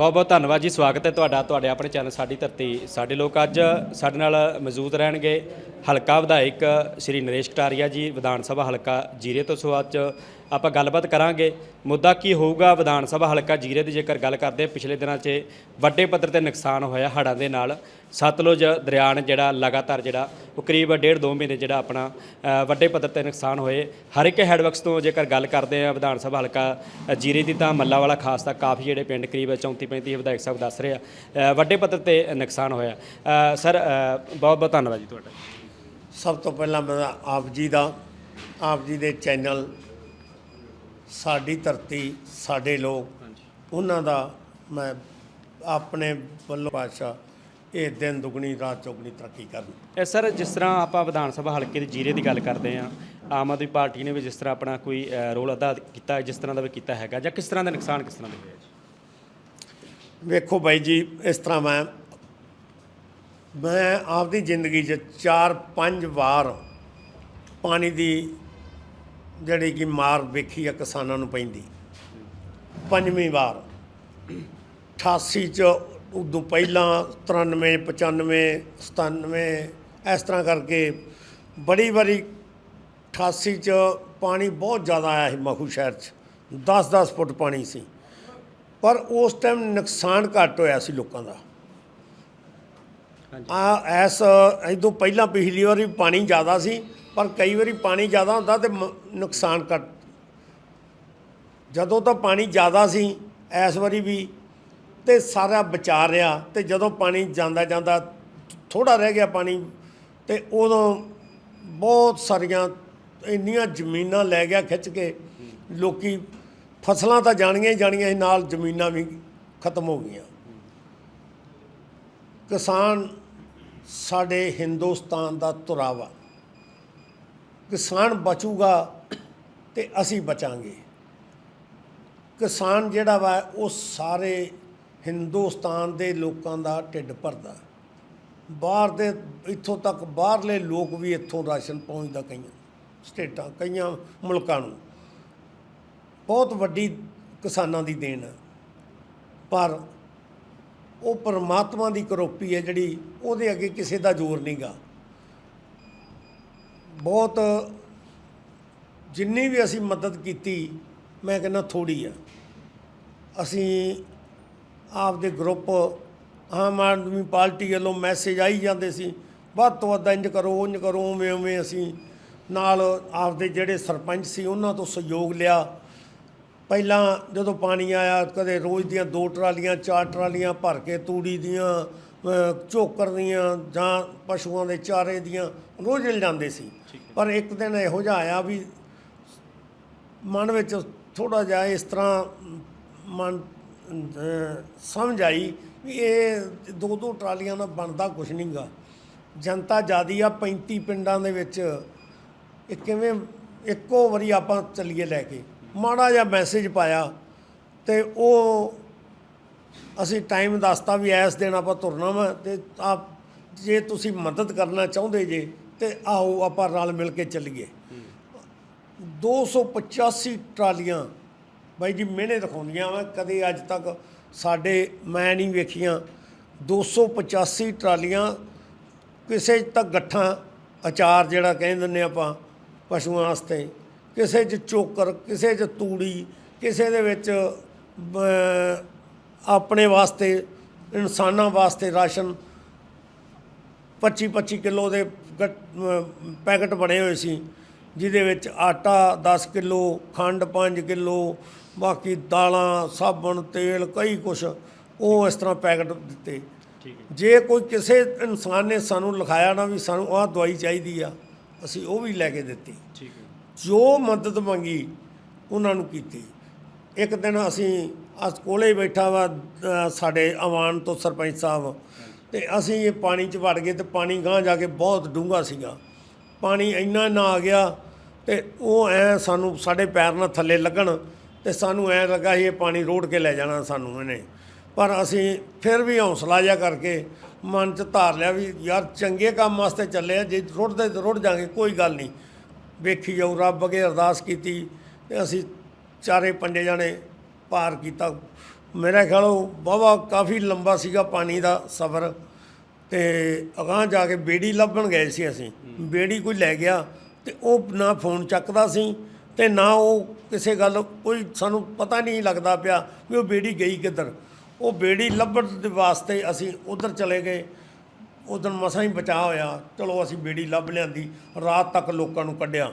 ਬਹੁਤ ਬਹੁਤ ਧੰਨਵਾਦ ਜੀ, ਸਵਾਗਤ ਹੈ ਤੁਹਾਡਾ, ਤੁਹਾਡੇ ਆਪਣੇ ਚੈਨਲ ਸਾਡੀ ਧਰਤੀ, ਸਾਡੇ ਲੋਕ ਅੱਜ ਸਾਡੇ ਨਾਲ ਮੌਜੂਦ ਰਹਿਣਗੇ। ਹਲਕਾ ਵਿਧਾਇਕ ਸ਼੍ਰੀ ਨਰੇਸ਼ ਕਟਾਰੀਆ ਜੀ, ਵਿਧਾਨ ਸਭਾ ਹਲਕਾ ਜੀਰੇ ਤੋਂ ਸੋ ਅੱਜ ਆਪਾਂ ਗੱਲਬਾਤ ਕਰਾਂਗੇ। ਮੁੱਦਾ ਕੀ ਹੋਊਗਾ ਵਿਧਾਨ ਸਭਾ ਹਲਕਾ ਜੀਰੇ ਦੀ ਜੇਕਰ ਗੱਲ ਕਰਦੇ ਪਿਛਲੇ ਦਿਨਾਂ 'ਚ ਵੱਡੇ ਪੱਧਰ ਤੇ ਨੁਕਸਾਨ ਹੋਇਆ ਹੜ੍ਹਾਂ ਦੇ ਨਾਲ। ਸਤਲੁਜ ਦਰਿਆ ਨੇ ਜਿਹੜਾ ਲਗਾਤਾਰ ਜਿਹੜਾ ਉਹ ਕਰੀਬ ਡੇਢ ਦੋ ਮਹੀਨੇ ਜਿਹੜਾ ਆਪਣਾ ਵੱਡੇ ਪੱਧਰ ਤੇ ਨੁਕਸਾਨ ਹੋਏ। ਹਰ ਇੱਕ ਹੈਡਵਰਕਸ ਤੋਂ ਜੇਕਰ ਗੱਲ ਕਰਦੇ ਆ ਵਿਧਾਨ ਸਭਾ ਹਲਕਾ ਜੀਰੇ ਦੀ ਤਾਂ ਮੱਲਾ ਵਾਲਾ ਖਾਸ ਤਾਂ ਕਾਫੀ ਜਿਹੜੇ ਪਿੰਡ ਕਰੀਬ 34 35 ਵਿਧਾਇਕ ਸਾਹਿਬ ਦੱਸ ਰਹੇ ਆ। ਵੱਡੇ ਪੱਧਰ ਤੇ ਨੁਕਸਾਨ ਹੋਇਆ। ਸਰ ਬਹੁਤ ਬਹੁਤ ਧੰਨਵਾਦ ਜੀ ਤੁਹਾਡਾ। ਸਭ ਤੋਂ ਪਹਿਲਾਂ ਮੈਂ ਆਪ ਜੀ ਦਾ, ਆਪ ਜੀ ਦੇ ਚੈਨਲ ਸਾਡੀ ਧਰਤੀ ਸਾਡੇ ਲੋਕ ਉਹਨਾਂ ਦਾ ਮੈਂ ਆਪਣੇ ਵੱਲੋਂ ਪਾਸ਼ਾ ਇਹ ਦਿਨ ਦੁਗਣੀ ਰਾਤ ਚੌਗਣੀ ਤਰੱਕੀ ਕਰਨ। ਇਹ ਸਰ ਜਿਸ ਤਰ੍ਹਾਂ ਆਪਾਂ ਵਿਧਾਨ ਸਭਾ ਹਲਕੇ ਦੇ ਜੀਰੇ ਦੀ ਗੱਲ ਕਰਦੇ ਆ ਆਮ ਆਦਮੀ ਪਾਰਟੀ ਨੇ ਵੀ ਜਿਸ ਤਰ੍ਹਾਂ ਆਪਣਾ ਕੋਈ ਰੋਲ ਅਦਾ ਕੀਤਾ ਜਿਸ ਤਰ੍ਹਾਂ ਦਾ ਵੀ ਕੀਤਾ ਹੈਗਾ ਜਾਂ ਕਿਸ ਤਰ੍ਹਾਂ ਦਾ ਨੁਕਸਾਨ ਕਿਸ ਤਰ੍ਹਾਂ ਦਾ ਹੋਇਆ ਜੀ? ਵੇਖੋ ਬਾਈ ਜੀ ਇਸ ਤਰ੍ਹਾਂ ਮੈਂ ਮੈਂ ਆਪਦੀ ਜ਼ਿੰਦਗੀ 'ਚ ਚਾਰ ਪੰਜ ਵਾਰ ਪਾਣੀ ਦੀ ਜਿਹੜੀ ਕਿ ਮਾਰ ਵੇਖੀ ਆ ਕਿਸਾਨਾਂ ਨੂੰ ਪੈਂਦੀ। ਪੰਜਵੀਂ ਵਾਰ। 88 ਚ ਉਦੋਂ ਪਹਿਲਾਂ 93 95 97 ਇਸ ਤਰ੍ਹਾਂ ਕਰਕੇ ਬੜੀ ਵਾਰੀ 88 ਚ ਪਾਣੀ ਬਹੁਤ ਜ਼ਿਆਦਾ ਆਇਆ ਸੀ ਮਖੂ ਸ਼ਹਿਰ ਚ। 10-10 ਫੁੱਟ ਪਾਣੀ ਸੀ। ਪਰ ਉਸ ਟਾਈਮ ਨੁਕਸਾਨ ਘੱਟ ਹੋਇਆ ਸੀ ਲੋਕਾਂ ਦਾ। ਆ ਐਸ ਇਦੋਂ ਪਹਿਲਾਂ ਪਿਛਲੀ ਵਾਰੀ ਪਾਣੀ ਜ਼ਿਆਦਾ ਸੀ। ਪਰ ਕਈ ਵਾਰੀ ਪਾਣੀ ਜ਼ਿਆਦਾ ਹੁੰਦਾ ਤੇ ਮ- ਨੁਕਸਾਨ ਘੱਟ। ਜਦੋਂ ਤਾਂ ਪਾਣੀ ਜ਼ਿਆਦਾ ਸੀ ਇਸ ਵਾਰੀ ਵੀ ਤੇ ਸਾਰਾ ਬਚਾ ਰਿਹਾ ਤੇ ਜਦੋਂ ਪਾਣੀ ਜਾਂਦਾ ਜਾਂਦਾ ਥੋੜਾ ਰਹਿ ਗਿਆ ਪਾਣੀ ਤੇ ਉਦੋਂ ਬਹੁਤ ਸਾਰੀਆਂ ਇੰਨੀਆਂ ਜ਼ਮੀਨਾਂ ਲੈ ਗਿਆ ਖਿੱਚ ਕੇ, ਲੋਕੀ ਫਸਲਾਂ ਤਾਂ ਜਾਣੀਆਂ ਹੀ ਜਾਣੀਆਂ ਸੀ, ਨਾਲ ਜ਼ਮੀਨਾਂ ਵੀ ਖਤਮ ਹੋ ਗਈਆਂ। ਕਿਸਾਨ ਸਾਡੇ ਹਿੰਦੁਸਤਾਨ ਦਾ ਤੁਰਾਵਾ ਕਿਸਾਨ ਬਚੂਗਾ ਤੇ ਅਸੀਂ ਬਚਾਂਗੇ। ਕਿਸਾਨ ਜਿਹੜਾ ਵਾ, ਉਹ ਸਾਰੇ ਹਿੰਦੁਸਤਾਨ ਦੇ ਲੋਕਾਂ ਦਾ ਢਿੱਡ ਭਰਦਾ। ਬਾਹਰ ਦੇ, ਇੱਥੋਂ ਤੱਕ ਬਾਹਰਲੇ ਲੋਕ ਵੀ ਇੱਥੋਂ ਰਾਸ਼ਨ ਪਹੁੰਚਦਾ ਕਈਆਂ, ਸਟੇਟਾਂ, ਕਈਆਂ ਮੁਲਕਾਂ ਨੂੰ। ਬਹੁਤ ਵੱਡੀ ਕਿਸਾਨਾਂ ਦੀ ਦੇਣ ਹੈ ਪਰ ਉਹ ਪਰਮਾਤਮਾ ਦੀ ਕਰੋਪੀ ਹੈ ਜਿਹੜੀ, ਉਹਦੇ ਅੱਗੇ ਕਿਸੇ ਦਾ ਜ਼ੋਰ ਨਹੀਂਗਾ ਬਹੁਤ, ਜਿੰਨੀ ਵੀ ਅਸੀਂ ਮਦਦ ਕੀਤੀ, ਮੈਂ ਕਹਿੰਦਾ ਥੋੜੀ ਆ। ਅਸੀਂ ਆਪਦੇ ਗਰੁੱਪ ਆਮ ਆਦਮੀ ਪਾਰਟੀ ਵੱਲੋਂ ਮੈਸੇਜ ਆਈ ਜਾਂਦੇ ਸੀ, ਵੱਧ ਤੋਂ ਵੱਧ ਇੰਜ ਕਰੋ, ਉਂਝ ਕਰੋ, ਉਵੇਂ ਉਵੇਂ ਅਸੀਂ ਨਾਲ ਆਪਦੇ ਜਿਹੜੇ ਸਰਪੰਚ ਸੀ, ਉਹਨਾਂ ਤੋਂ ਸਹਿਯੋਗ ਲਿਆ। ਪਹਿਲਾਂ ਜਦੋਂ ਪਾਣੀ ਆਇਆ, ਕਦੇ ਰੋਜ਼ ਦੀਆਂ ਦੋ ਟਰਾਲੀਆਂ, ਚਾਰ ਟਰਾਲੀਆਂ ਭਰ ਕੇ ਤੂੜੀ ਦੀਆਂ ਝੋਕਰ ਦੀਆਂ ਜਾਂ ਪਸ਼ੂਆਂ ਦੇ ਚਾਰੇ ਦੀਆਂ ਰੋਜ਼ ਲੈ ਜਾਂਦੇ ਸੀ। ਪਰ ਇੱਕ ਦਿਨ ਇਹੋ ਜਿਹਾ ਆਇਆ ਵੀ ਮਨ ਵਿੱਚ ਥੋੜਾ ਜਿਹਾ ਇਸ ਤਰ੍ਹਾਂ ਮਨ ਸਮਝ ਆਈ ਵੀ ਇਹ ਦੋ ਦੋ ਟਰਾਲੀਆਂ ਦਾ ਬਣਦਾ ਕੁਛ ਨਹੀਂਗਾ। ਜਨਤਾ ਜਿਆਦੀ ਆ 35 ਪਿੰਡਾਂ ਦੇ ਵਿੱਚ ਇਹ ਕਿਵੇਂ ਇੱਕੋ ਵਾਰੀ ਆਪਾਂ ਚੱਲੀਏ ਲੈ ਕੇ। ਮਾੜਾ ਜਿਹਾ ਮੈਸੇਜ ਪਾਇਆ ਤੇ ਉਹ ਅਸੀਂ ਟਾਈਮ ਦੱਸਤਾ ਵੀ ਐਸ ਦਿਨ ਆਪਾਂ ਤੁਰਨਾ ਵਾ ਤੇ ਆਪ ਜੇ ਤੁਸੀਂ ਮਦਦ ਕਰਨਾ ਚਾਹੁੰਦੇ ਜੇ ਤੇ ਆਓ ਆਪਾਂ ਰਲ ਮਿਲ ਕੇ ਚੱਲੀਏ। 285 ਟਰਾਲੀਆਂ ਬਾਈ ਜੀ ਮਿਹਨੇ ਦਿਖਾਉਂਦੀਆਂ ਵਾ, ਕਦੇ ਅੱਜ ਤੱਕ ਸਾਡੇ ਮੈਂ ਨਹੀਂ ਵੇਖੀਆਂ। 285 ਟਰਾਲੀਆਂ ਕਿਸੇ 'ਚ ਤਾਂ ਗੱਠਾਂ, ਅਚਾਰ ਜਿਹੜਾ ਕਹਿੰਦੇ ਨੇ ਆਪਾਂ ਪਸ਼ੂਆਂ ਵਾਸਤੇ, ਕਿਸੇ 'ਚ ਚੋਕਰ, ਕਿਸੇ 'ਚ ਤੂੜੀ, ਕਿਸੇ ਦੇ ਵਿੱਚ ਆਪਣੇ ਵਾਸਤੇ ਇਨਸਾਨਾਂ ਵਾਸਤੇ ਰਾਸ਼ਨ 25 25 ਕਿਲੋ ਦੇ ਪੈਕਟ ਬਣੇ ਹੋਏ ਸੀ ਜਿਹਦੇ ਵਿੱਚ ਆਟਾ 10 ਕਿਲੋ ਖੰਡ 5 ਕਿਲੋ ਬਾਕੀ ਦਾਲਾਂ ਸਾਬਣ ਤੇਲ ਕਈ ਕੁਛ ਉਹ ਇਸ ਤਰ੍ਹਾਂ ਪੈਕਟ ਦਿੱਤੇ। ਜੇ ਕੋਈ ਕਿਸੇ ਇਨਸਾਨ ਨੇ ਸਾਨੂੰ ਲਿਖਾਇਆ ਨਾ ਵੀ ਸਾਨੂੰ ਆਹ ਦਵਾਈ ਚਾਹੀਦੀ ਆ ਅਸੀਂ ਉਹ ਵੀ ਲੈ ਕੇ ਦਿੱਤੀ। ਠੀਕ ਹੈ। ਜੋ ਮਦਦ ਮੰਗੀ ਉਹਨਾਂ ਨੂੰ ਕੀਤੀ। ਇੱਕ ਦਿਨ ਅਸੀਂ ਅਸ ਕੋਲੇ ਹੀ ਬੈਠਾ ਵਾ ਅ, ਸਾਡੇ ਆਵਾਨ ਤੋਂ ਸਰਪੰਚ ਸਾਹਿਬ। ਤੇ ਅਸੀਂ ਇਹ ਪਾਣੀ 'ਚ ਵੜ ਗਏ ਤੇ ਪਾਣੀ ਗਾਂਹ ਜਾ ਕੇ ਬਹੁਤ ਡੂੰਘਾ ਸੀਗਾ। ਪਾਣੀ ਇੰਨਾ ਨਾ ਆ ਗਿਆ ਤੇ ਉਹ ਐ ਸਾਨੂੰ ਸਾਡੇ ਪੈਰ ਨਾਲ ਥੱਲੇ ਲੱਗਣ ਤੇ ਸਾਨੂੰ ਐ ਲੱਗਾ ਸੀ ਇਹ ਪਾਣੀ ਰੋੜ ਕੇ ਲੈ ਜਾਣਾ ਸਾਨੂੰ ਇਹਨੇ। ਪਰ ਅਸੀਂ ਫਿਰ ਵੀ ਹੌਸਲਾ ਜਿਹਾ ਕਰਕੇ ਮਨ 'ਚ ਧਾਰ ਲਿਆ ਵੀ ਯਾਰ ਚੰਗੇ ਕੰਮ ਵਾਸਤੇ ਚੱਲੇ ਆ ਜੇ ਰੁੜਦੇ ਤਾਂ ਰੁੜ ਜਾਾਂਗੇ ਕੋਈ ਗੱਲ ਨਹੀਂ। ਵੇਖੀ ਜਾਊ ਰੱਬ ਅੱਗੇ ਅਰਦਾਸ ਕੀਤੀ ਤੇ ਅਸੀਂ ਚਾਰੇ ਪੰਜੇ ਜਾਣੇ ਪਾਰ ਕੀਤਾ। ਮੇਰਾ ਖਿਆਲ ਉਹ ਵਾਹਵਾ ਕਾਫੀ ਲੰਬਾ ਸੀਗਾ ਪਾਣੀ ਦਾ ਸਫ਼ਰ ਤੇ ਅਗਾਂਹ ਜਾ ਕੇ ਬੇੜੀ ਲੱਭਣ ਗਏ ਸੀ ਅਸੀਂ। ਬੇੜੀ ਕੋਈ ਲੈ ਗਿਆ ਤੇ ਉਹ ਨਾ ਫੋਨ ਚੱਕਦਾ ਸੀ ਤੇ ਨਾ ਉਹ ਕਿਸੇ ਗੱਲ ਕੋਈ ਸਾਨੂੰ ਪਤਾ ਨਹੀਂ ਲੱਗਦਾ ਪਿਆ ਵੀ ਉਹ ਬੇੜੀ ਗਈ ਕਿੱਧਰ। ਉਹ ਬੇੜੀ ਲੱਭਣ ਦੇ ਵਾਸਤੇ ਅਸੀਂ ਉਧਰ ਚਲੇ ਗਏ। ਉਦੋਂ ਮਸਾਂ ਹੀ ਬਚਾ ਹੋਇਆ। ਚਲੋ ਅਸੀਂ ਬੇੜੀ ਲੱਭ ਲਿਆਂਦੀ। ਰਾਤ ਤੱਕ ਲੋਕਾਂ ਨੂੰ ਕੱਢਿਆ।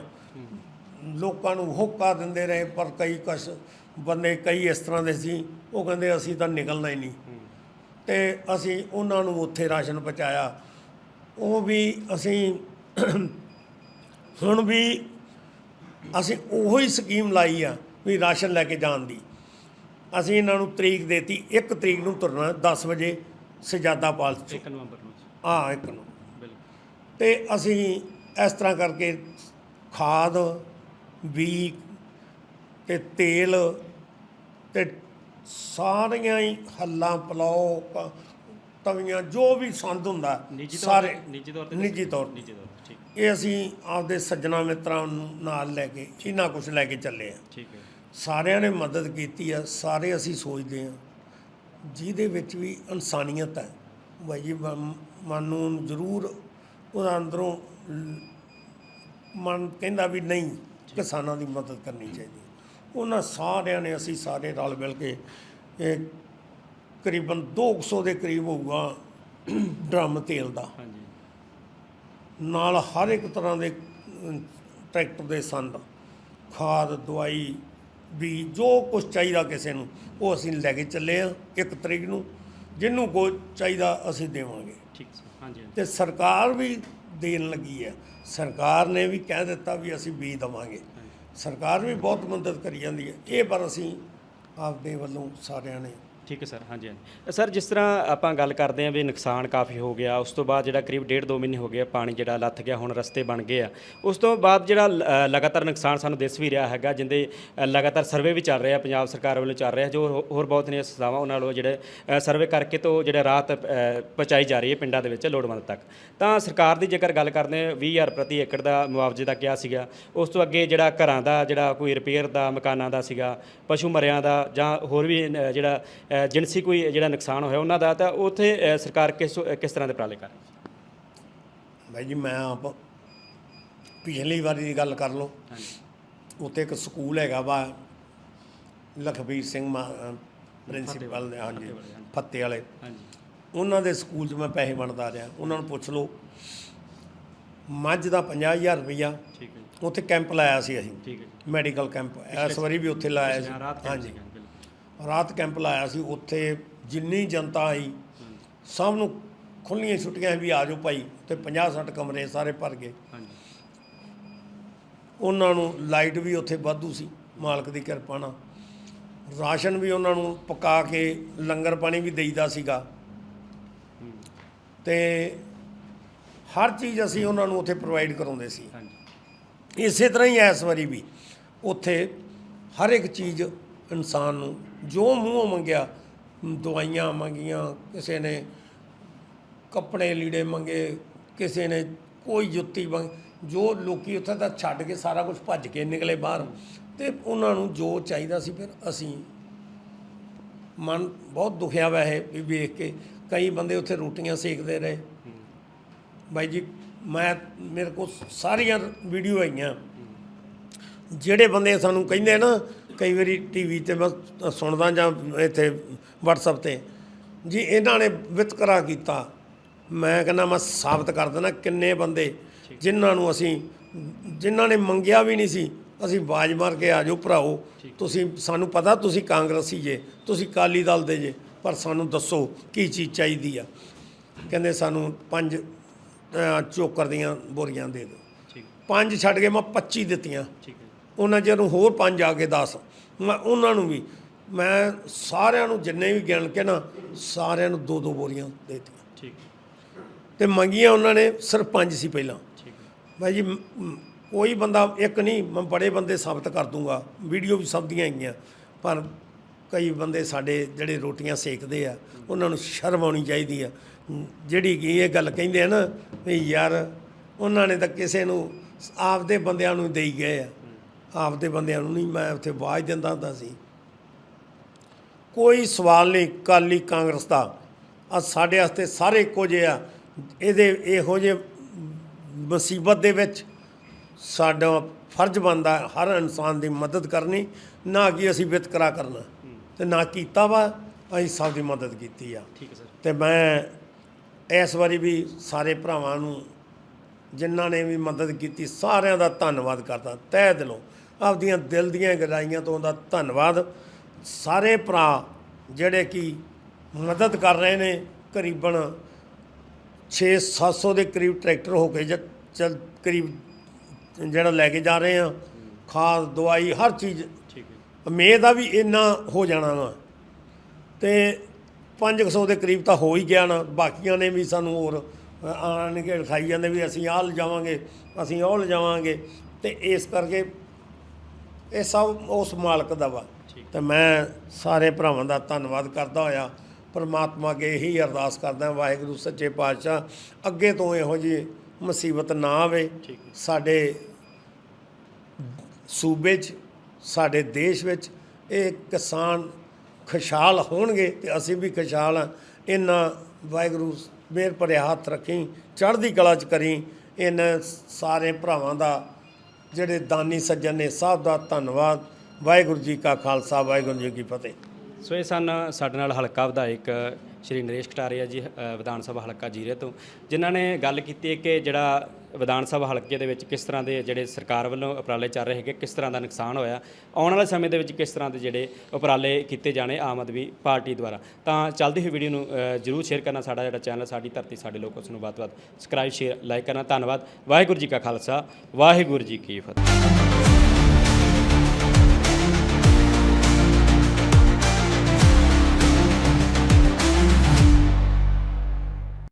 ਲੋਕਾਂ ਨੂੰ ਹੋਕਾ ਦਿੰਦੇ ਰਹੇ ਪਰ ਕਈ ਕਸ ਬੰਦੇ ਕਈ ਇਸ ਤਰ੍ਹਾਂ ਦੇ ਸੀ ਉਹ ਕਹਿੰਦੇ ਅਸੀਂ ਤਾਂ ਨਿਕਲਣਾ ਹੀ ਨਹੀਂ। ਤੇ ਅਸੀਂ ਉਹਨਾਂ ਨੂੰ ਉੱਥੇ ਰਾਸ਼ਨ ਪਹੁੰਚਾਇਆ। ਉਹ ਵੀ ਅਸੀਂ ਹੁਣ ਵੀ ਅਸੀਂ ਉਹੋ ਹੀ ਸਕੀਮ ਲਾਈ ਆ ਵੀ ਰਾਸ਼ਨ ਲੈ ਕੇ ਜਾਣ ਦੀ। ਅਸੀਂ ਇਹਨਾਂ ਨੂੰ ਤਰੀਕ ਦੇਤੀ ਇੱਕ ਤਰੀਕ ਨੂੰ ਤੁਰਨਾ 10 ਵਜੇ ਸਜਾਦਾ ਪਾਲ ਚ। 1 ਨਵੰਬਰ ਨੂੰ। ਆ ਇੱਕ ਨੂੰ ਬਿਲਕੁਲ। ਤੇ ਅਸੀਂ ਇਸ ਤਰ੍ਹਾਂ ਕਰਕੇ ਖਾਦ ਬੀਜ ਤੇ ਤੇਲ ਤੇ ਸਾਰੀਆਂ ਹੀ ਹੱਲਾਂ ਪਲਾਓ ਤਵੀਆਂ ਜੋ ਵੀ ਸੰਦ ਹੁੰਦਾ ਨਿੱਜੀ ਤੌਰ ਸਾਰੇ ਤੇ ਨਿੱਜੀ ਤੌਰ ਤੇ ਨਿੱਜੀ ਤੌਰ ਤੇ। ਨਿੱਜੀ ਤੌਰ ਤੇ ਠੀਕ। ਇਹ ਅਸੀਂ ਆਪਦੇ ਸੱਜਣਾ ਮਿੱਤਰਾਂ ਨੂੰ ਨਾਲ ਲੈ ਕੇ ਇਹਨਾਂ ਕੁਝ ਲੈ ਕੇ ਚੱਲੇ ਆ। ਠੀਕ ਹੈ। ਸਾਰਿਆਂ ਨੇ ਮਦਦ ਕੀਤੀ ਆ ਸਾਰੇ ਅਸੀਂ ਸੋਚਦੇ ਆ ਜਿਹਦੇ ਵਿੱਚ ਵੀ ਇਨਸਾਨੀਅਤ ਹੈ ਬਾਈ ਜੀ ਮ- ਮਨ ਨੂੰ ਜ਼ਰੂਰ ਉਹਦਾ ਅੰਦਰੋਂ ਲ- ਮਨ ਕਹਿੰਦਾ ਵੀ ਨਹੀਂ ਕਿਸਾਨਾਂ ਦੀ ਮਦਦ ਕਰਨੀ ਚਾਹੀਦੀ। ਉਹਨਾਂ ਸਾਰਿਆਂ ਨੇ ਅਸੀਂ ਸਾਰੇ ਰਲ ਮਿਲ ਕੇ ਇਹ ਕਰੀਬਨ 200 ਦੇ ਕਰੀਬ ਹੋਊਗਾ ਡਰਮ ਤੇਲ ਦਾ। ਹਾਂਜੀ। ਨਾਲ ਹਰ ਇੱਕ ਤਰ੍ਹਾਂ ਦੇ ਟਰੈਕਟਰ ਦੇ ਸੰਦ ਖਾਦ ਦਵਾਈ ਵੀ ਜੋ ਕੁਝ ਚਾਹੀਦਾ ਕਿਸੇ ਨੂੰ ਉਹ ਅਸੀਂ ਲੈ ਕੇ ਚੱਲੇ ਆ ਇੱਕ ਤਰੀਕ ਨੂੰ ਜਿਹਨੂੰ ਕੋਈ ਚਾਹੀਦਾ ਅਸੀਂ ਦੇਵਾਂਗੇ। ਠੀਕ ਹਾਂਜੀ। ਤੇ ਸਰਕਾਰ ਵੀ ਦੇਣ ਲੱਗੀ ਹੈ। ਸਰਕਾਰ ਨੇ ਵੀ ਕਹਿ ਦਿੱਤਾ ਵੀ ਅਸੀਂ ਬੀਜ ਦਵਾਂਗੇ। ਸਰਕਾਰ ਵੀ ਬਹੁਤ ਮਦਦ ਕਰੀ ਜਾਂਦੀ ਹੈ। ਇਹ ਪਰ ਅਸੀਂ ਆਪਦੇ ਵੱਲੋਂ ਸਾਰਿਆਂ ਨੇ ਠੀਕ ਹੈ ਸਰ ਹਾਂਜੀ ਹਾਂਜੀ। ਸਰ ਜਿਸ ਤਰ੍ਹਾਂ ਆਪਾਂ ਗੱਲ ਕਰਦੇ ਹਾਂ ਵੀ ਨੁਕਸਾਨ ਕਾਫੀ ਹੋ ਗਿਆ ਉਸ ਤੋਂ ਬਾਅਦ ਜਿਹੜਾ ਕਰੀਬ ਡੇਢ ਦੋ ਮਹੀਨੇ ਹੋ ਗਏ ਆ, ਪਾਣੀ ਜਿਹੜਾ ਲੱਥ ਗਿਆ ਹੁਣ ਰਸਤੇ ਬਣ ਗਏ ਆ। ਉਸ ਤੋਂ ਬਾਅਦ ਜਿਹੜਾ ਲ- ਅ, ਲਗਾਤਾਰ ਨੁਕਸਾਨ ਸਾਨੂੰ ਦਿਸ ਵੀ ਰਿਹਾ ਹੈਗਾ ਜਿੰਦੇ ਅ, ਲਗਾਤਾਰ ਸਰਵੇ ਵੀ ਚੱਲ ਰਿਹਾ ਪੰਜਾਬ ਸਰਕਾਰ ਵੱਲੋਂ ਚੱਲ ਰਿਹਾ ਜੋ ਹੋ- ਹੋਰ ਬਹੁਤ ਨੇ ਸੰਸਥਾਵਾਂ ਉਹਨਾਂ ਵੱਲੋਂ ਜਿਹੜੇ ਅ, ਸਰਵੇ ਕਰਕੇ ਤੋਂ ਜਿਹੜਾ ਰਾਹਤ ਅ, ਪਹੁੰਚਾਈ ਜਾ ਰਹੀ ਹੈ ਪਿੰਡਾਂ ਦੇ ਵਿੱਚ ਲੋੜਵੰਦ ਤੱਕ। ਤਾਂ ਸਰਕਾਰ ਦੀ ਜੇਕਰ ਗੱਲ ਕਰਦੇ ਹਾਂ 20000 ਪ੍ਰਤੀ ਏਕੜ ਦਾ ਮੁਆਵਜ਼ੇ ਦਾ ਕਿਹਾ ਸੀਗਾ ਉਸ ਤੋਂ ਅੱਗੇ ਜਿਹੜਾ ਘਰਾਂ ਦਾ ਜਿਹੜਾ ਕੋਈ ਰਿਪੇਅਰ ਦਾ ਮਕਾਨਾਂ ਦਾ ਸੀਗਾ ਪਸ਼ੂ ਮਰਿਆਂ ਦਾ ਜਾਂ ਹੋਰ ਵੀ ਅ, ਜਿਹੜਾ ਅ, ਜਿਨਸੀ ਕੋਈ ਜਿਹੜਾ ਨੁਕਸਾਨ ਹੋਇਆ ਉਹਨਾਂ ਦਾ ਤਾਂ ਉੱਥੇ ਸਰਕਾਰ ਕਿਸ ਕਿਸ ਤਰ੍ਹਾਂ ਦੇ ਉਪਰਾਲੇ ਕਰ ਰਹੀ ਹੈ ਭਾਈ ਜੀ ਮੈਂ ਆਪ ਪਿਛਲੀ ਵਾਰੀ ਦੀ ਗੱਲ ਕਰ ਲਓ। ਹਾਂਜੀ। ਉੱਥੇ ਇੱਕ ਸਕੂਲ ਹੈਗਾ ਵਾ ਲਖਬੀਰ ਸਿੰਘ ਪ੍ਰਿੰਸੀਪਲ ਦੇ ਹਾਂਜੀ ਫੱਤੇ ਵਾਲੇ ਹਾਂਜੀ। ਉਹਨਾਂ ਦੇ ਸਕੂਲ 'ਚ ਮੈਂ ਪੈਸੇ ਵੰਡਦਾ ਰਿਹਾ। ਉਹਨਾਂ ਨੂੰ ਪੁੱਛ ਲਓ ਮੱਝ ਦਾ 50000 ਰੁਪਈਆ ਠੀਕ ਹੈ ਉੱਥੇ ਕੈਂਪ ਲਾਇਆ ਸੀ ਅਸੀਂ। ਠੀਕ ਹੈ ਮੈਡੀਕਲ ਕੈਂਪ ਇਸ ਵਾਰੀ ਵੀ ਉੱਥੇ ਲਾਇਆ ਸੀ। ਹਾਂਜੀ। ਰਾਤ ਕੈਂਪ ਲਾਇਆ ਸੀ ਉੱਥੇ ਜਿੰਨੀ ਜਨਤਾ ਆਈ ਸਭ ਨੂੰ ਖੁੱਲੀਆਂ ਛੁੱਟੀਆਂ ਵੀ ਆ ਜਾਓ ਭਾਈ ਤੇ 50 60 ਕਮਰੇ ਸਾਰੇ ਭਰ ਗਏ। ਹਾਂਜੀ। ਉਹਨਾਂ ਨੂੰ ਲਾਈਟ ਵੀ ਉੱਥੇ ਵਾਧੂ ਸੀ ਮਾਲਕ ਦੀ ਕਿਰਪਾ ਨਾਲ। ਰਾਸ਼ਨ ਵੀ ਉਹਨਾਂ ਨੂੰ ਪਕਾ ਕੇ ਲੰਗਰ ਪਾਣੀ ਵੀ ਦੇਈਦਾ ਸੀਗਾ। ਤੇ ਹਰ ਚੀਜ਼ ਅਸੀਂ ਉਹਨਾਂ ਨੂੰ ਉੱਥੇ ਪ੍ਰੋਵਾਈਡ ਕਰਾਉਂਦੇ ਸੀ। ਹਾਂਜੀ। ਇਸੇ ਤਰ੍ਹਾਂ ਹੀ ਇਸ ਵਾਰੀ ਵੀ ਉੱਥੇ ਹਰ ਇੱਕ ਚੀਜ਼ ਇਨਸਾਨ ਨੂੰ, ਜੋ ਮੂੰਹੋਂ ਮੰਗਿਆ, ਦਵਾਈਆਂ ਮੰਗੀਆਂ, ਕਿਸੇ ਨੇ ਕੱਪੜੇ ਲੀੜੇ ਮੰਗੇ, ਕਿਸੇ ਨੇ ਕੋਈ ਜੁੱਤੀ ਮੰਗ, ਜੋ ਲੋਕੀ ਉੱਥੇ ਤਾਂ ਛੱਡ ਕੇ ਸਾਰਾ ਕੁਝ ਭੱਜ ਕੇ ਨਿਕਲੇ ਬਾਹਰ। ਤੇ ਉਹਨਾਂ ਨੂੰ ਜੋ ਚਾਹੀਦਾ ਸੀ ਫਿਰ ਅਸੀਂ ਮਨ ਬਹੁਤ ਦੁਖਿਆ ਹੋਇਆ ਹੈ ਵੀ ਵੇਖ ਕੇ। ਕਈ ਬੰਦੇ ਉੱਥੇ ਰੋਟੀਆਂ ਸੇਕਦੇ ਰਹੇ। ਬਾਈ ਜੀ, ਮੈਂ, ਮੇਰੇ ਕੋਲ ਸਾਰੀਆਂ ਵੀਡੀਓ ਆਈਆਂ। ਜਿਹੜੇ ਬੰਦੇ ਸਾਨੂੰ ਕਹਿੰਦੇ ਨਾ ਕਈ ਵਾਰੀ ਟੀਵੀ ਤੇ ਮੈਂ ਸੁਣਦਾ ਜਾਂ ਇੱਥੇ WhatsApp ਤੇ ਜੀ ਇਹਨਾਂ ਨੇ ਵਿਤਕਰਾ ਕੀਤਾ। ਮੈਂ ਕਹਿੰਦਾ ਮੈਂ ਸਾਬਤ ਕਰ ਦਿੰਦਾ ਕਿੰਨੇ ਬੰਦੇ ਜਿਨ੍ਹਾਂ ਨੂੰ ਅਸੀਂ ਜਿਨ੍ਹਾਂ ਨੇ ਮੰਗਿਆ ਵੀ ਨਹੀਂ ਸੀ ਅਸੀਂ ਬਾਜ ਮਾਰ ਕੇ ਆ ਜਾਓ ਭਰਾਓ ਤੁਸੀਂ ਸਾਨੂੰ ਪਤਾ ਤੁਸੀਂ ਕਾਂਗਰਸੀ ਜੇ ਤੁਸੀਂ ਕਾਲੀ ਦਲ ਦੇ ਜੇ ਪਰ ਸਾਨੂੰ ਦੱਸੋ ਕੀ ਚੀਜ਼ ਚਾਹੀਦੀ ਆ। ਕਹਿੰਦੇ ਸਾਨੂੰ ਪੰਜ ਚੋਕਰ ਦੀਆਂ ਬੋਰੀਆਂ ਦੇ ਦਿਓ। ਪੰਜ ਛੱਡ ਕੇ ਮੈਂ 25 ਦਿੱਤੀਆਂ। ਠੀਕ ਹੈ। ਉਹਨਾਂ ਚਿਰ ਨੂੰ ਹੋਰ ਪੰਜ ਆ ਕੇ 10 ਮੈਂ ਉਹਨਾਂ ਨੂੰ ਵੀ ਮੈਂ ਸਾਰਿਆਂ ਨੂੰ ਜਿੰਨੇ ਵੀ ਗਿਣ ਕੇ ਨਾ ਸਾਰਿਆਂ ਨੂੰ ਦੋ ਦੋ ਬੋਰੀਆਂ ਦੇ ਦਿੱਤੀਆਂ। ਠੀਕ। ਤੇ ਮੰਗੀਆਂ ਉਹਨਾਂ ਨੇ ਸਿਰਫ ਪੰਜ ਸੀ ਪਹਿਲਾਂ। ਠੀਕ ਭਾਈ ਜੀ ਕੋਈ ਬੰਦਾ ਇੱਕ ਨਹੀਂ ਮੈਂ ਬੜੇ ਬੰਦੇ ਸਾਬਤ ਕਰ ਦੂੰਗਾ। ਵੀਡੀਓ ਵੀ ਸਭ ਦੀਆਂ ਹੈਗੀਆਂ। ਪਰ ਕਈ ਬੰਦੇ ਸਾਡੇ ਜਿਹੜੇ ਰੋਟੀਆਂ ਸੇਕਦੇ ਆ ਉਹਨਾਂ ਨੂੰ ਸ਼ਰਮ ਆਉਣੀ ਚਾਹੀਦੀ ਆ। ਜਿਹੜੀ ਕਿ ਇਹ ਗੱਲ ਕਹਿੰਦੇ ਆ ਨਾ ਵੀ ਯਾਰ ਉਹਨਾਂ ਨੇ ਤਾਂ ਕਿਸੇ ਨੂੰ ਆਪਦੇ ਬੰਦਿਆਂ ਨੂੰ ਦੇਈ ਗਏ ਆ। ਆਪਦੇ ਬੰਦਿਆਂ ਨੂੰ ਨਹੀਂ ਮੈਂ ਉੱਥੇ ਆਵਾਜ਼ ਦਿੰਦਾ ਹੁੰਦਾ ਸੀ। ਕੋਈ ਸਵਾਲ ਨਹੀਂ ਕਾਲੀ ਕਾਂਗਰਸ ਦਾ। ਆ ਸਾਡੇ ਵਾਸਤੇ ਸਾਰੇ ਜਿਹੇ ਆ। ਇਹਦੇ ਇਹੋ ਜਿਹੇ ਮੁਸੀਬਤ ਦੇ ਵਿੱਚ ਸਾਡਾ ਫਰਜ਼ ਬਣਦਾ ਹਰ ਇਨਸਾਨ ਦੀ ਮਦਦ ਕਰਨੀ ਨਾ ਕਿ ਅਸੀਂ ਵਿਤਕਰਾ ਕਰਨਾ। ਤੇ ਨਾ ਕੀਤਾ ਵਾ ਅਸੀਂ ਸਭ ਦੀ ਮਦਦ ਕੀਤੀ ਆ। ਠੀਕ ਹੈ ਸਰ। ਤੇ ਮੈਂ ਇਸ ਵਾਰੀ ਵੀ ਸਾਰੇ ਭਰਾਵਾਂ ਨੂੰ ਜਿਨ੍ਹਾਂ ਨੇ ਵੀ ਮਦਦ ਕੀਤੀ ਸਾਰਿਆਂ ਦਾ ਧੰਨਵਾਦ ਕਰਦਾ। ਤਹਿ ਦਿਲੋਂ। ਆਪਦੀਆਂ ਦਿਲ ਦੀਆਂ ਗਹਿਰਾਈਆਂ ਤੋਂ ਦਾ ਧੰਨਵਾਦ। ਸਾਰੇ ਭਰਾ ਜਿਹੜੇ ਕਿ ਮਦਦ ਕਰ ਰਹੇ ਨੇ ਕਰੀਬਨ 6-700 ਦੇ ਕਰੀਬ ਟਰੈਕਟਰ ਹੋ ਕੇ ਜ- ਚੱਲ ਕਰੀਬ ਜਿਹੜਾ ਲੈ ਕੇ ਜਾ ਰਹੇ ਆ। ਖਾਦ ਦਵਾਈ ਹਰ ਚੀਜ਼। ਠੀਕ ਹੈ ਉਮੀਦ ਆ ਵੀ ਇੰਨਾ ਹੋ ਜਾਣਾ ਵਾ। ਤੇ 500 ਦੇ ਕਰੀਬ ਤਾਂ ਹੋ ਹੀ ਗਿਆ ਨਾ। ਬਾਕੀਆਂ ਨੇ ਵੀ ਸਾਨੂੰ ਹੋਰ ਆਣ ਕੇ ਲਿਖਾਈ ਜਾਂਦੇ ਵੀ ਅਸੀਂ ਆਹ ਲਿਜਾਵਾਂਗੇ ਅਸੀਂ ਉਹ ਲਿਜਾਵਾਂਗੇ। ਤੇ ਇਸ ਕਰਕੇ ਇਹ ਸਭ ਉਸ ਮਾਲਕ ਦਾ ਵਾ। ਤੇ ਮੈਂ ਸਾਰੇ ਭਰਾਵਾਂ ਦਾ ਧੰਨਵਾਦ ਕਰਦਾ ਹੋਇਆ। ਪਰਮਾਤਮਾ ਅੱਗੇ ਇਹੀ ਅਰਦਾਸ ਕਰਦਾ ਵਾਹਿਗੁਰੂ ਸੱਚੇ ਪਾਤਸ਼ਾਹ ਅੱਗੇ ਤੋਂ ਇਹੋ ਜਿਹੀ ਮੁਸੀਬਤ ਨਾ ਆਵੇ। ਸਾਡੇ ਸੂਬੇ 'ਚ ਸਾਡੇ ਦੇਸ਼ ਵਿੱਚ ਇਹ ਕਿਸਾਨ ਖੁਸ਼ਹਾਲ ਹੋਣਗੇ ਤੇ ਅਸੀਂ ਵੀ ਖੁਸ਼ਹਾਲ ਹਾਂ। ਇਹਨਾਂ ਵਾਹਿਗੁਰੂ ਮਿਹਰ ਭਰੇ ਹੱਥ ਰੱਖੀ ਚੜ੍ਹਦੀ ਕਲਾ 'ਚ ਕਰੀ। ਇਹਨਾਂ ਸਾਰੇ ਭਰਾਵਾਂ ਦਾ ਜਿਹੜੇ ਦਾਨੀ ਸੱਜਣ ਨੇ, ਸਭ ਦਾ ਧੰਨਵਾਦ। ਵਾਹਿਗੁਰੂ ਜੀ ਕਾ ਖਾਲਸਾ, ਵਾਹਿਗੁਰੂ ਜੀ ਕੀ ਫਤਿਹ। ਸੋ ਇਹ ਸਨ ਸਾਡੇ ਨਾਲ ਹਲਕਾ ਵਿਧਾਇਕ ਸ਼੍ਰੀ ਨਰੇਸ਼ ਕਟਾਰੀਆ ਜੀ ਅ, ਵਿਧਾਨ ਸਭਾ ਹਲਕਾ ਜੀਰੇ ਤੋਂ ਜਿਨ੍ਹਾਂ ਨੇ ਗੱਲ ਕੀਤੀ ਹੈ ਕਿ ਜਿਹੜਾ ਵਿਧਾਨ ਸਭਾ ਹਲਕੇ ਦੇ ਵਿੱਚ ਕਿਸ ਤਰ੍ਹਾਂ ਦੇ ਜਿਹੜੇ ਸਰਕਾਰ ਵੱਲੋਂ ਉਪਰਾਲੇ ਚੱਲ ਰਹੇ ਹੈਗੇ ਕਿਸ ਤਰ੍ਹਾਂ ਦਾ ਨੁਕਸਾਨ ਹੋਇਆ ਆਉਣ ਵਾਲੇ ਸਮੇਂ ਦੇ ਵਿੱਚ ਕਿਸ ਤਰ੍ਹਾਂ ਦੇ ਜਿਹੜੇ ਉਪਰਾਲੇ ਕੀਤੇ ਜਾਣੇ ਆਮ ਆਦਮੀ ਪਾਰਟੀ ਦੁਆਰਾ। ਤਾਂ ਚੱਲਦੀ ਹੋਈ ਵੀਡੀਓ ਨੂੰ ਅ, ਜਰੂਰ ਸ਼ੇਅਰ ਕਰਨਾ ਸਾਡਾ ਜਿਹੜਾ ਚੈਨਲ ਸਾਡੀ ਧਰਤੀ ਸਾਡੇ ਲੋਕ ਉਸ ਨੂੰ ਵੱਧ ਤੋਂ ਵੱਧ ਸਬਸਕ੍ਰਾਈਬ ਸ਼ੇਅਰ ਲਾਈਕ ਕਰਨਾ। ਧੰਨਵਾਦ। ਵਾਹਿਗੁਰੂ ਜੀ ਕਾ ਖਾਲਸਾ ਵਾਹਿਗੁਰੂ ਜੀ ਕੀ ਫਤਿਹ।